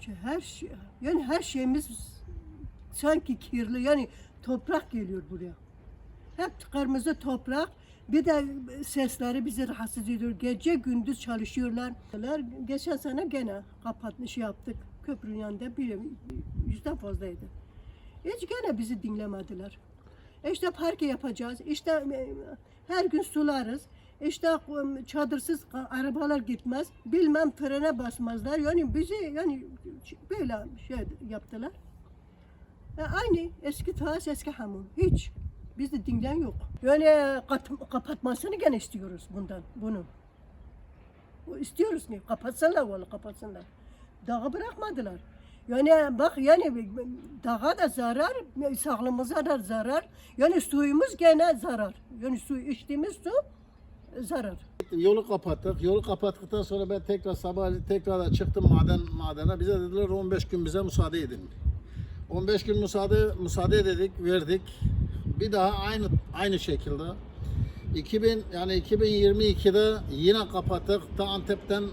ki her şey yani her şeyimiz sanki kirli yani toprak geliyor buraya. Hep kırmızı toprak. Bir de sesleri bizi rahatsız ediyor. Gece gündüz çalışıyorlar. Geçen sene gene kapatmış yaptık. Köprünün yanında bir yüzden fazlaydı. Hiç gene bizi dinlemediler. İşte parke yapacağız. İşte e, her gün sularız. İşte e, çadırsız arabalar gitmez. Bilmem trene basmazlar. Yani bizi yani böyle şey yaptılar. E, aynı eski tas eski hamam. Hiç. Bizi dinleyen yok. Yani kat- kapatmasını gene istiyoruz bundan. Bunu. Bu istiyoruz ki kapatsınlar valla kapatsınlar. Dağı bırakmadılar. Yani bak yani dağa da zarar, sağlığımıza da zarar. Yani suyumuz gene zarar. Yani su içtiğimiz su zarar. Yolu kapattık. Yolu kapattıktan sonra ben tekrar sabahleyin tekrar çıktım maden madene. Bize dediler 15 gün bize müsaade edin. 15 gün müsaade müsaade dedik, verdik. Bir daha aynı aynı şekilde 2000 yani 2022'de yine kapattık. Ta Antep'ten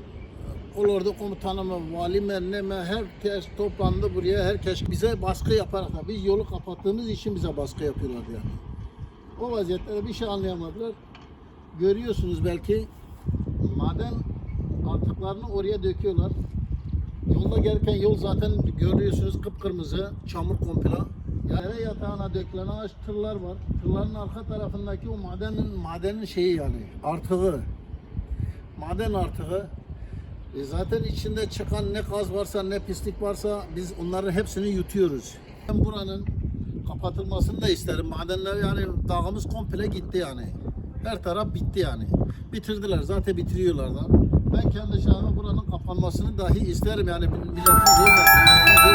Olordu komutanımı, valim neme herkes toplandı buraya. Herkes bize baskı yaparak biz yolu kapattığımız için bize baskı yapıyorlar yani. O vaziyette bir şey anlayamadılar. Görüyorsunuz belki maden artıklarını oraya döküyorlar. Yolda gelirken yol zaten görüyorsunuz kıpkırmızı, çamur komple. Yere yatağına dökülen ağaç tırlar var. Tırların arka tarafındaki o madenin madenin şeyi yani artığı. Maden artığı. E zaten içinde çıkan ne gaz varsa ne pislik varsa biz onların hepsini yutuyoruz. Ben buranın kapatılmasını da isterim. Madenler yani dağımız komple gitti yani. Her taraf bitti yani. Bitirdiler zaten bitiriyorlar da. Ben kendi şahsıma buranın kapanmasını dahi isterim yani milletimiz ölmesin.